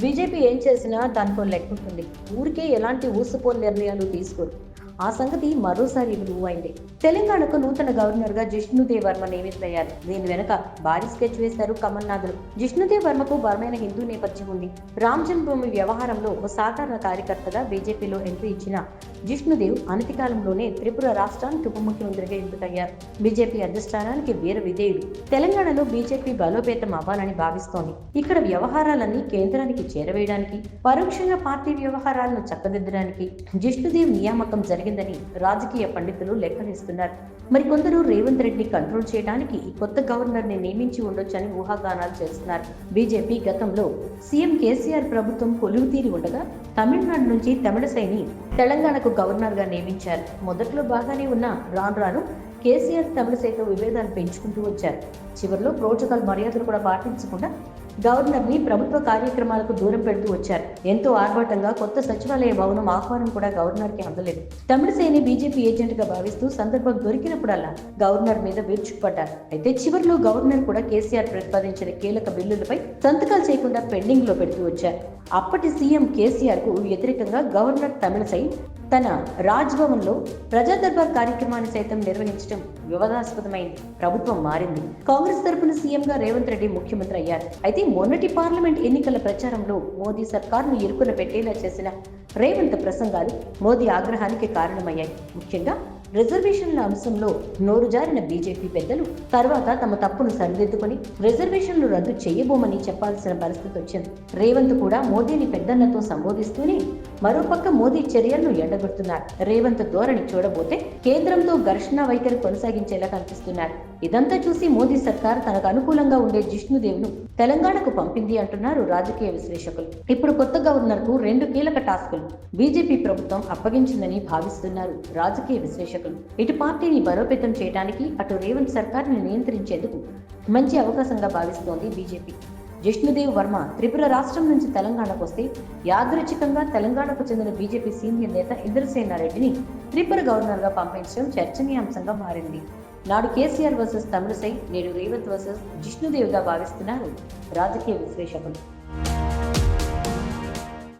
BJP ఏం చేసినా దానికో లెక్క ఉంటుంది ఊరికే ఎలాంటి ఊసుపోని నిర్ణయాలు తీసుకోరు. ఆ సంగతి మరోసారి రుజువు అయింది. తెలంగాణకు నూతన గవర్నర్గా జిష్ణుదేవ్ వర్మ నియమితులయ్యారు. దీని వెనుక భారీ స్కెచ్ వేశారు కమల్నాథులు. జిష్ణుదేవ్ వర్మకు బలమైన హిందూ నేపథ్యం ఉంది. రామ్ జన్మభూమి వ్యవహారంలో ఒక సాధారణ కార్యకర్తగా బీజేపీలో ఎంట్రీ ఇచ్చిన జిష్ణుదేవ్ అనతి కాలంలోనే త్రిపుర రాష్ట్రానికి ఉప ముఖ్యమంత్రిగా ఎంపికయ్యారు. బీజేపీ అధిష్టానానికి వీర విధేయుడు తెలంగాణలో బీజేపీ బలోపేతం అవ్వాలని భావిస్తోంది. ఇక్కడ వ్యవహారాలన్నీ కేంద్రానికి చేరవేయడానికి పరోక్షంగా పార్టీ వ్యవహారాలను చక్కదిద్దడానికి జిష్ణుదేవ్ నియామకం జరిగింది జరిగిందని రాజకీయ పండితులు లెక్కలేస్తున్నారు. మరికొందరు రేవంత్ రెడ్డిని కంట్రోల్ చేయడానికి కొత్త గవర్నర్ని నియమించి ఉండొచ్చని ఊహాగానాలు చేస్తున్నారు. బీజేపీ గతంలో సీఎం కేసీఆర్ ప్రభుత్వం కొలువు తీరి ఉండగా తమిళనాడు నుంచి తమిళసైని తెలంగాణకు గవర్నర్గా నియమించారు. మొదట్లో బాగానే ఉన్న రాను రాను కేసీఆర్ తమిళసైతో విభేదాలు పెంచుకుంటూ వచ్చారు. చివరిలో ప్రోటోకాల్ మర్యాదలు కూడా పాటించకుండా గవర్నర్ని ప్రభుత్వ కార్యక్రమాలకు దూరం పెడుతూ వచ్చారు. ఎంతో ఆర్భాటంగా కొత్త సచివాలయ భవనం ఆహ్వానం కూడా గవర్నర్కి అందలేదు తమిళసైని బీజేపీ ఏజెంట్గా భావిస్తూ సందర్భం దొరికినప్పుడల్లా గవర్నర్ మీద విరుచుకుపడ్డారు. అయితే చివరిలో గవర్నర్ కూడా కేసీఆర్ ప్రతిపాదించిన కీలక బిల్లులపై సంతకాలు చేయకుండా పెండింగ్లో పెడుతూ వచ్చారు. అప్పటి సీఎం కేసీఆర్కు వ్యతిరేకంగా గవర్నర్ తమిళసై తన రాజ్భవన్లో ప్రజాదర్బార్ ప్రజా దర్బార్ కార్యక్రమాన్ని సైతం నిర్వహించడం వివాదాస్పదమైంది ప్రభుత్వం మారింది. కాంగ్రెస్ తరపున సీఎంగా రేవంత్ రెడ్డి ముఖ్యమంత్రి అయ్యారు. అయితే మొన్నటి పార్లమెంట్ ఎన్నికల ప్రచారంలో మోదీ సర్కార్ను ఇరుకున పెట్టేలా చేసిన రేవంత్ ప్రసంగాలు మోదీ ఆగ్రహానికి కారణమయ్యాయి. ముఖ్యంగా రిజర్వేషన్ల అంశంలో నోరు జారిన బీజేపీ పెద్దలు తర్వాత తమ తప్పును సరిదిద్దుకొని రిజర్వేషన్లు రద్దు చేయబోమని చెప్పాల్సిన పరిస్థితి వచ్చింది. రేవంత్ కూడా మోదీని పెద్దన్నతో సంబోధిస్తూనే మరోపక్క మోదీ చర్యలను ఎండగొడుతున్నారు. రేవంత్ ధోరణి చూడబోతే కేంద్రంతో ఘర్షణ వైఖరి కొనసాగించేలా కనిపిస్తున్నారు. ఇదంతా చూసి మోదీ సర్కార్ తనకు అనుకూలంగా ఉండే జిష్ణుదేవ్ను తెలంగాణకు పంపింది అంటున్నారు రాజకీయ విశ్లేషకులు. ఇప్పుడు కొత్త గవర్నర్కు రెండు కీలక టాస్కులు బీజేపీ ప్రభుత్వం అప్పగించిందని భావిస్తున్నారు రాజకీయ విశ్లేషకులు. ఇటు పార్టీని బలోపేతం చేయడానికి అటు రేవంత్ సర్కార్ని నియంత్రించేందుకు మంచి అవకాశంగా భావిస్తోంది బీజేపీ. జిష్ణుదేవ్ వర్మ త్రిపుర రాష్ట్రం నుంచి తెలంగాణకు వస్తే యాదృచ్ఛికంగా తెలంగాణకు చెందిన బీజేపీ సీనియర్ నేత ఇంద్రసేనారెడ్డిని త్రిపుర గవర్నర్గా పంపించడం చర్చనీయాంశంగా మారింది. నాడు కేసీఆర్ వర్సెస్ తమిళసై నేడు రేవంత్ వర్సెస్ జిష్ణుదేవ్గా భావిస్తున్నారు రాజకీయ విశ్లేషకులు.